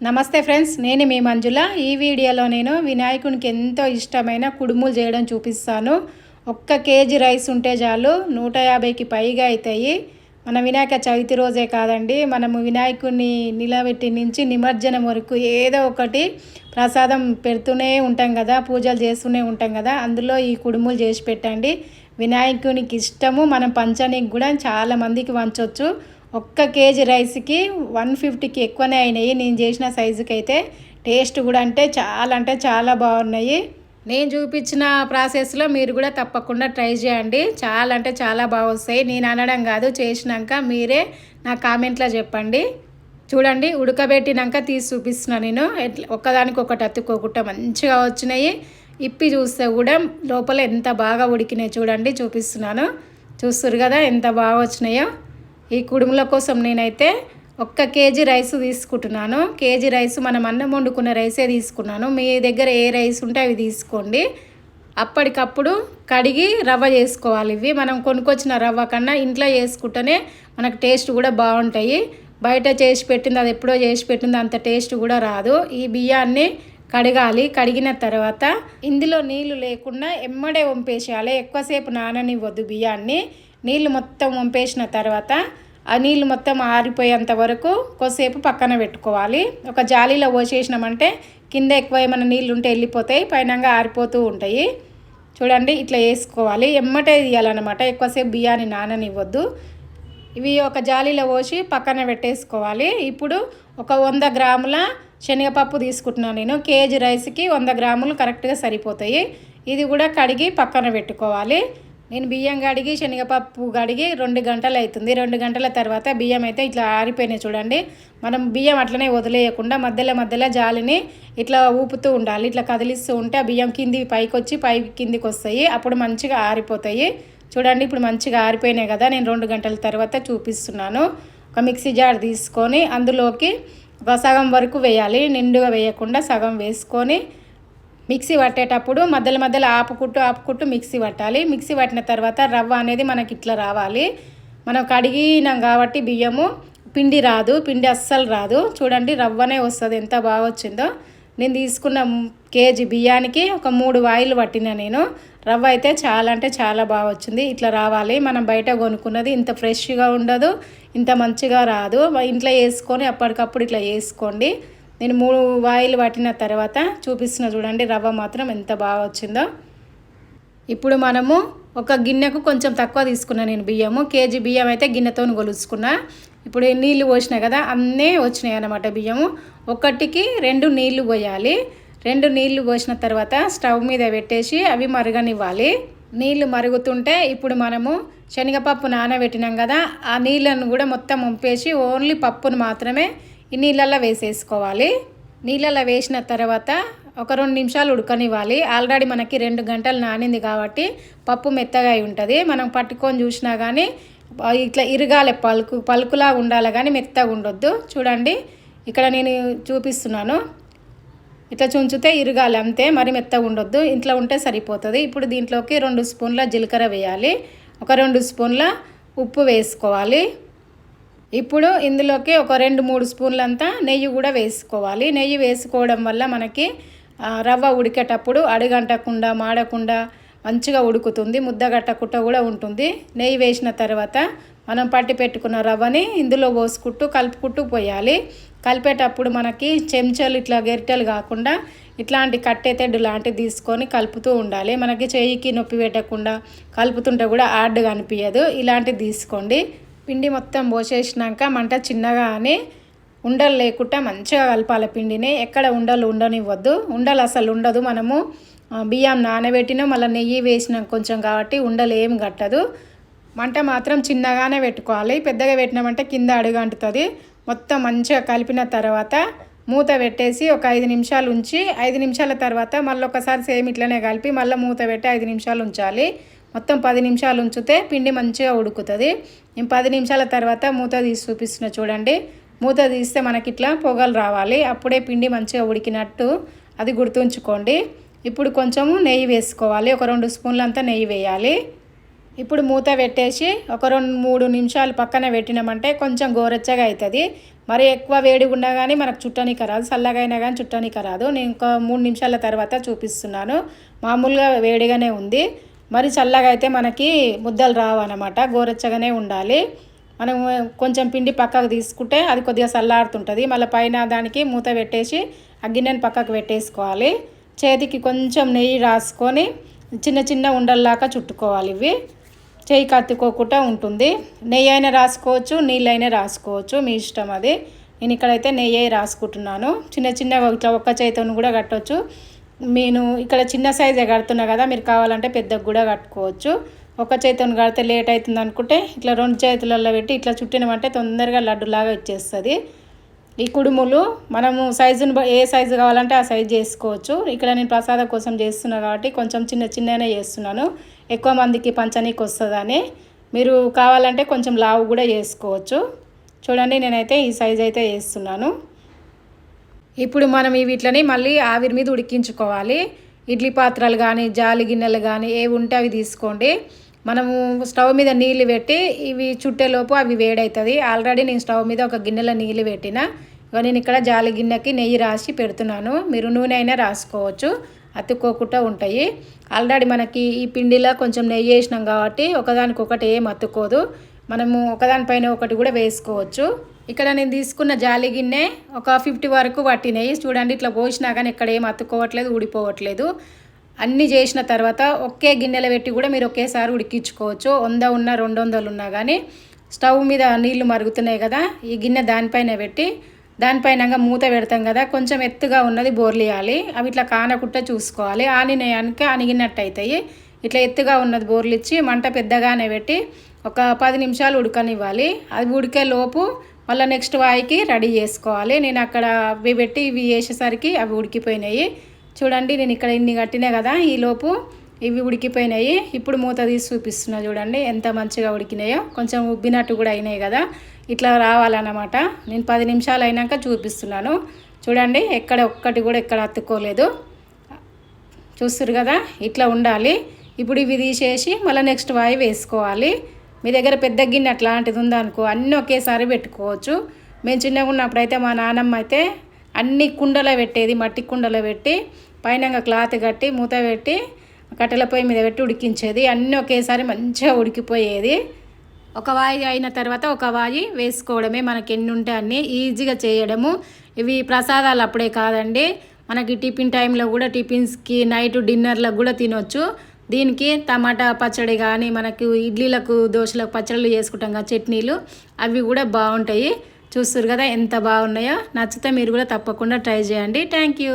నమస్తే ఫ్రెండ్స్ నేను మీ మంజుల. ఈ వీడియోలో నేను వినాయకునికి ఎంతో ఇష్టమైన కుడుములు చేయడం చూపిస్తాను. ఒక్క కేజీ రైస్ ఉంటే చాలు నూట యాభైకి పైగా అవుతాయి మన వినాయక చవితి రోజే కాదండి మనము వినాయకుడిని నిలబెట్టి నుంచి నిమజ్జనం వరకు ఏదో ఒకటి ప్రసాదం పెడుతూనే ఉంటాం కదా పూజలు చేస్తూనే ఉంటాం కదా అందులో ఈ కుడుములు చేసి పెట్టండి. వినాయకునికి ఇష్టము మనం పంచనీకి కూడా చాలా మందికి వంచవచ్చు ఒక్క కేజీ రైస్కి వన్ ఫిఫ్టీకి ఎక్కువనే అయినాయి. నేను చేసిన సైజుకి అయితే టేస్ట్ కూడా అంటే చాలా అంటే చాలా బాగున్నాయి. నేను చూపించిన ప్రాసెస్లో మీరు కూడా తప్పకుండా ట్రై చేయండి. చాలా అంటే చాలా బాగా వస్తాయి నేను అనడం కాదు చేసినాక మీరే నా కామెంట్లో చెప్పండి. చూడండి ఉడకబెట్టినాక తీసి చూపిస్తున్నాను నేను. ఎట్లా ఒక్కదానికి ఒకటి అతుక్కోకుండా మంచిగా వచ్చినాయి. ఇప్పి చూస్తే కూడా లోపల ఎంత బాగా ఉడికినాయి చూడండి చూపిస్తున్నాను. చూస్తారు కదా ఎంత బాగా వచ్చినాయో ఈ కుడుముల కోసం నేనైతే ఒక్క కేజీ రైస్ తీసుకుంటున్నాను. కేజీ రైస్ మనం అన్నం వండుకున్న రైసే తీసుకున్నాను. మీ దగ్గర ఏ రైస్ ఉంటే అవి తీసుకోండి. అప్పటికప్పుడు కడిగి రవ్వ చేసుకోవాలి ఇవి. మనం కొనుక్కొచ్చిన రవ్వ కన్నా ఇంట్లో చేసుకుంటేనే మనకు టేస్ట్ కూడా బాగుంటాయి. బయట చేసి పెట్టింది అది ఎప్పుడో చేసి పెట్టింది అంత టేస్ట్ కూడా రాదు. ఈ బియ్యాన్ని కడగాలి. కడిగిన తర్వాత ఇందులో నీళ్ళు లేకుండా ఎమ్మడే వంపేసేయాలి. ఎక్కువసేపు నాననివ్వద్దు బియ్యాన్ని. నీళ్ళు మొత్తం వంపేసిన తర్వాత ఆ నీళ్ళు మొత్తం ఆరిపోయేంత వరకు కొద్దిసేపు పక్కన పెట్టుకోవాలి. ఒక జాలీలో పోసేసినామంటే కింద ఎక్కువ ఏమైనా నీళ్ళు ఉంటే వెళ్ళిపోతాయి పైనంగా ఆరిపోతూ ఉంటాయి. చూడండి ఇట్లా వేసుకోవాలి. ఎమ్మటే తీయాలన్నమాట. ఎక్కువసేపు బియ్యాన్ని నాననివ్వద్దు. ఇవి ఒక జాలీలో పోసి పక్కన పెట్టేసుకోవాలి. ఇప్పుడు ఒక వంద గ్రాముల శనగపప్పు తీసుకుంటున్నాను నేను. కేజీ రైస్కి వంద గ్రాములు కరెక్ట్గా సరిపోతాయి. ఇది కూడా కడిగి పక్కన పెట్టుకోవాలి. నేను బియ్యం కడిగి శనగపప్పు కడిగి రెండు గంటలు అవుతుంది రెండు గంటల తర్వాత బియ్యం అయితే ఇట్లా ఆరిపోయినాయి చూడండి. మనం బియ్యం అట్లనే వదిలేయకుండా మధ్యలో మధ్యలో జాలిని ఇట్లా ఊపుతూ ఉండాలి. ఇట్లా కదిలిస్తూ ఉంటే ఆ బియ్యం కింది పైకి వచ్చి పై కిందికి వస్తాయి. అప్పుడు మంచిగా ఆరిపోతాయి. చూడండి ఇప్పుడు మంచిగా ఆరిపోయినాయి కదా. నేను రెండు గంటల తర్వాత చూపిస్తున్నాను. ఒక మిక్సీ జార్ తీసుకొని అందులోకి ఒక సగం వరకు వేయాలి. నిండుగా వేయకుండా సగం వేసుకొని మిక్సీ పట్టేటప్పుడు మధ్యలో మధ్యలో ఆపుకుంటూ ఆపుకుంటూ మిక్సీ పట్టాలి. మిక్సీ పట్టిన తర్వాత రవ్వ అనేది మనకి ఇట్లా రావాలి. మనం కడిగినాం కాబట్టి బియ్యము పిండి రాదు పిండి అస్సలు రాదు. చూడండి రవ్వనే వస్తుంది ఎంత బాగా వచ్చిందో. నేను తీసుకున్న కేజీ బియ్యానికి ఒక మూడు వాయిలు పట్టిన నేను. రవ్వ అయితే చాలా అంటే చాలా బాగా వచ్చింది. ఇట్లా రావాలి. మనం బయట కొనుక్కున్నది ఇంత ఫ్రెష్గా ఉండదు ఇంత మంచిగా రాదు. ఇంట్లో వేసుకొని అప్పటికప్పుడు ఇట్లా వేసుకోండి. నేను మూడు వాయిలు పట్టిన తర్వాత చూపిస్తున్న చూడండి రవ్వ మాత్రం ఎంత బాగా వచ్చిందో. ఇప్పుడు మనము ఒక గిన్నెకు కొంచెం తక్కువ తీసుకున్నా నేను బియ్యము. కేజీ బియ్యం అయితే గిన్నెతో కొలుసుకున్నా ఇప్పుడు నీళ్ళు పోసినా కదా అన్నీ వచ్చినాయి అన్నమాట బియ్యము. ఒకటికి రెండు నీళ్ళు పోయాలి. రెండు నీళ్ళు పోసిన తర్వాత స్టవ్ మీద పెట్టేసి అవి మరగనివ్వాలి. నీళ్ళు మరుగుతుంటే ఇప్పుడు మనము శనగపప్పు నానబెట్టినాం కదా ఆ నీళ్ళను కూడా మొత్తం వంపేసి ఓన్లీ పప్పును మాత్రమే ఈ నీళ్ళల్లో వేసేసుకోవాలి. నీళ్ళల్లో వేసిన తర్వాత ఒక రెండు నిమిషాలు ఉడకనివ్వాలి. ఆల్రెడీ మనకి రెండు గంటలు నానింది కాబట్టి పప్పు మెత్తగా అయి ఉంటుంది. మనం పట్టుకొని చూసినా కానీ ఇట్లా ఇరగాలి పలుకు పలుకులా ఉండాలి కానీ మెత్తగా ఉండొద్దు. చూడండి ఇక్కడ నేను చూపిస్తున్నాను. ఇట్లా చుంచితే ఇరగాలి అంతే మరి మెత్తగా ఉండొద్దు. ఇంట్లో ఉంటే సరిపోతుంది. ఇప్పుడు దీంట్లోకి రెండు స్పూన్ల జీలకర్ర వేయాలి. ఒక రెండు స్పూన్ల ఉప్పు వేసుకోవాలి. ఇప్పుడు ఇందులోకి ఒక రెండు మూడు స్పూన్లంతా నెయ్యి కూడా వేసుకోవాలి. నెయ్యి వేసుకోవడం వల్ల మనకి రవ్వ ఉడికేటప్పుడు అడుగంటకుండా మాడకుండా మంచిగా ఉడుకుతుంది. ముద్ద కూడా ఉంటుంది. నెయ్యి వేసిన తర్వాత మనం పట్టి పెట్టుకున్న రవ్వని ఇందులో పోసుకుంటూ కలుపుకుంటూ పోయాలి. కలిపేటప్పుడు మనకి చెంచాలు ఇట్లా గెరిటెలు కాకుండా ఇట్లాంటి కట్టెతెడ్డు లాంటివి తీసుకొని కలుపుతూ ఉండాలి. మనకి చెయ్యికి నొప్పి పెట్టకుండా కలుపుతుంటే కూడా ఆడ్గా అనిపించదు ఇలాంటివి తీసుకోండి. పిండి మొత్తం పోసేసినాక మంట చిన్నగా అని ఉండలు లేకుండా మంచిగా కలపాలి పిండిని. ఎక్కడ ఉండలు ఉండనివ్వద్దు. ఉండలు అసలు ఉండదు. మనము బియ్యం నానబెట్టినా మళ్ళీ నెయ్యి వేసినాం కొంచెం కాబట్టి ఉండలు ఏం కట్టదు. మంట మాత్రం చిన్నగానే పెట్టుకోవాలి. పెద్దగా పెట్టినామంటే కింద అడుగంటుతుంది మొత్తం మంచిగా కలిపిన తర్వాత మూత పెట్టేసి ఒక ఐదు నిమిషాలు ఉంచి ఐదు నిమిషాల తర్వాత మళ్ళీ ఒకసారి సేమ్ ఇట్లనే కలిపి మళ్ళీ మూత పెట్టి ఐదు నిమిషాలు ఉంచాలి. మొత్తం పది నిమిషాలు ఉంచితే పిండి మంచిగా ఉడుకుతుంది. నేను పది నిమిషాల తర్వాత మూత తీసి చూపిస్తున్న చూడండి. మూత తీస్తే మనకి ఇట్లా పొగలు రావాలి. అప్పుడే పిండి మంచిగా ఉడికినట్టు అది గుర్తుంచుకోండి. ఇప్పుడు కొంచెము నెయ్యి వేసుకోవాలి. ఒక రెండు స్పూన్లంతా నెయ్యి వేయాలి. ఇప్పుడు మూత పెట్టేసి ఒక రెండు మూడు నిమిషాలు పక్కన పెట్టినామంటే కొంచెం గోరెచ్చగా అవుతుంది మరి ఎక్కువ వేడిగా ఉన్నా కానీ మనకు చుట్టానికి రాదు. చల్లగా అయినా కానీ చుట్టనికి రాదు. నేను ఒక మూడు నిమిషాల తర్వాత చూపిస్తున్నాను. మామూలుగా వేడిగానే ఉంది. మరి చల్లగా అయితే మనకి ముద్దలు రావు అనమాట గోరెచ్చగానే ఉండాలి. మనం కొంచెం పిండి పక్కకు తీసుకుంటే అది కొద్దిగా చల్లారుతుంటుంది. మళ్ళీ పైన దానికి మూత పెట్టేసి ఆ గిన్నెను పక్కకు పెట్టేసుకోవాలి. చేతికి కొంచెం నెయ్యి రాసుకొని చిన్న చిన్న ఉండల్లాగా చుట్టుకోవాలి ఇవి. చేయి కత్తుకోకుండా ఉంటుంది. నెయ్యి అయినా రాసుకోవచ్చు నీళ్ళైనా రాసుకోవచ్చు మీ ఇష్టం అది. నేను ఇక్కడైతే నెయ్యి రాసుకుంటున్నాను. చిన్న చిన్న ఇట్లా ఒక్క కూడా కట్టవచ్చు నేను ఇక్కడ చిన్న సైజే కడుతున్నా కదా మీరు కావాలంటే పెద్దగా కూడా కట్టుకోవచ్చు. ఒక చేతితో కడితే లేట్ అవుతుంది అనుకుంటే ఇట్లా రెండు చేతులలో పెట్టి ఇట్లా చుట్టినమంటే తొందరగా లడ్డులాగా వచ్చేస్తుంది. ఈ కుడుములు మనము సైజును ఏ సైజు కావాలంటే ఆ సైజు చేసుకోవచ్చు. ఇక్కడ నేను ప్రసాదం కోసం చేస్తున్నాను కాబట్టి కొంచెం చిన్న చిన్ననే చేస్తున్నాను. ఎక్కువ మందికి పంచనీకి వస్తుందని. మీరు కావాలంటే కొంచెం లావు కూడా చేసుకోవచ్చు. చూడండి నేనైతే ఈ సైజు అయితే చేస్తున్నాను. ఇప్పుడు మనం ఈ వీటిని మళ్ళీ ఆవిరి మీద ఉడికించుకోవాలి. ఇడ్లీ పాత్రలు కానీ జాలి గిన్నెలు కానీ ఏవి ఉంటే అవి తీసుకోండి. మనము స్టవ్ మీద నీళ్ళు పెట్టి ఇవి చుట్టేలోపు అవి వేడవుతుంది ఆల్రెడీ నేను స్టవ్ మీద ఒక గిన్నెలో నీళ్ళు పెట్టిన. ఇక నేను ఇక్కడ జాలి గిన్నెకి నెయ్యి రాసి పెడుతున్నాను. మీరు నూనె అయినా రాసుకోవచ్చు. అతుక్కోకుండా ఉంటాయి. ఆల్రెడీ మనకి ఈ పిండిలో కొంచెం నెయ్యి వేసినాం కాబట్టి ఒకదానికొకటి ఏం అతుక్కోదు. మనము ఒకదానిపైన ఒకటి కూడా వేసుకోవచ్చు. ఇక్కడ నేను తీసుకున్న జాలి గిన్నె ఒక ఫిఫ్టీ వరకు పట్టినాయి. చూడండి ఇట్లా పోసినా కానీ ఇక్కడ ఏం అతుక్కోవట్లేదు ఊడిపోవట్లేదు. అన్నీ చేసిన తర్వాత ఒకే గిన్నెలో పెట్టి కూడా మీరు ఒకేసారి ఉడికించుకోవచ్చు. వంద ఉన్న రెండు వందలు ఉన్నా కానీ స్టవ్ మీద నీళ్ళు మరుగుతున్నాయి కదా ఈ గిన్నె దానిపైన పెట్టి దానిపైన మూత పెడతాం కదా కొంచెం ఎత్తుగా ఉన్నది బోర్లియాలి. అవి ఇట్లా కానకుండా చూసుకోవాలి. ఆనినాయానికి అనిగినట్టు అవుతాయి ఇట్లా ఎత్తుగా ఉన్నది బోర్లు ఇచ్చి మంట పెద్దగానే పెట్టి ఒక పది నిమిషాలు ఉడకనివ్వాలి. అది ఉడికే లోపు మళ్ళీ నెక్స్ట్ వాయికి రెడీ చేసుకోవాలి. నేను అక్కడ అవి పెట్టి ఇవి వేసేసరికి అవి ఉడికిపోయినాయి. చూడండి నేను ఇక్కడ ఇన్ని కట్టినా కదా ఈలోపు ఇవి ఉడికిపోయినాయి. ఇప్పుడు మూత తీసి చూపిస్తున్నా చూడండి ఎంత మంచిగా ఉడికినాయో. కొంచెం ఉబ్బినట్టు కూడా అయినాయి కదా ఇట్లా రావాలన్నమాట. నేను పది నిమిషాలు అయినాక చూపిస్తున్నాను. చూడండి ఎక్కడ ఒక్కటి కూడా ఎక్కడ అతుక్కోలేదు. చూస్తారు కదా ఇట్లా ఉండాలి. ఇప్పుడు ఇవి తీసేసి మళ్ళీ నెక్స్ట్ వాయి వేసుకోవాలి. మీ దగ్గర పెద్ద గిన్నె అట్లాంటిది ఉందనుకో అన్నీ ఒకేసారి పెట్టుకోవచ్చు. మేము చిన్నగా ఉన్నప్పుడు అయితే మా నాన్నమ్మ అయితే అన్ని కుండలో పెట్టేది మట్టి కుండలో పెట్టి పైన క్లాత్ కట్టి మూత పెట్టి కట్టెల పొయ్యి మీద పెట్టి ఉడికించేది. అన్నీ ఒకేసారి మంచిగా ఉడికిపోయేది. ఒక వాయి అయిన తర్వాత ఒక వాయి వేసుకోవడమే మనకి ఎన్ని ఉంటే అన్ని ఈజీగా చేయడము. ఇవి ప్రసాదాలు అప్పుడే కాదండి. మనకి టిఫిన్ టైంలో కూడా టిఫిన్స్కి నైట్ డిన్నర్లకు కూడా తినొచ్చు. దీనికి టమాటా పచ్చడి కానీ మనకు ఇడ్లీలకు దోశలకు పచ్చళ్ళు చేసుకుంటాం కదా చట్నీలు అవి కూడా బాగుంటాయి. చూస్తారు కదా ఎంత బాగున్నాయో. నచ్చితే మీరు కూడా తప్పకుండా ట్రై చేయండి. Thank you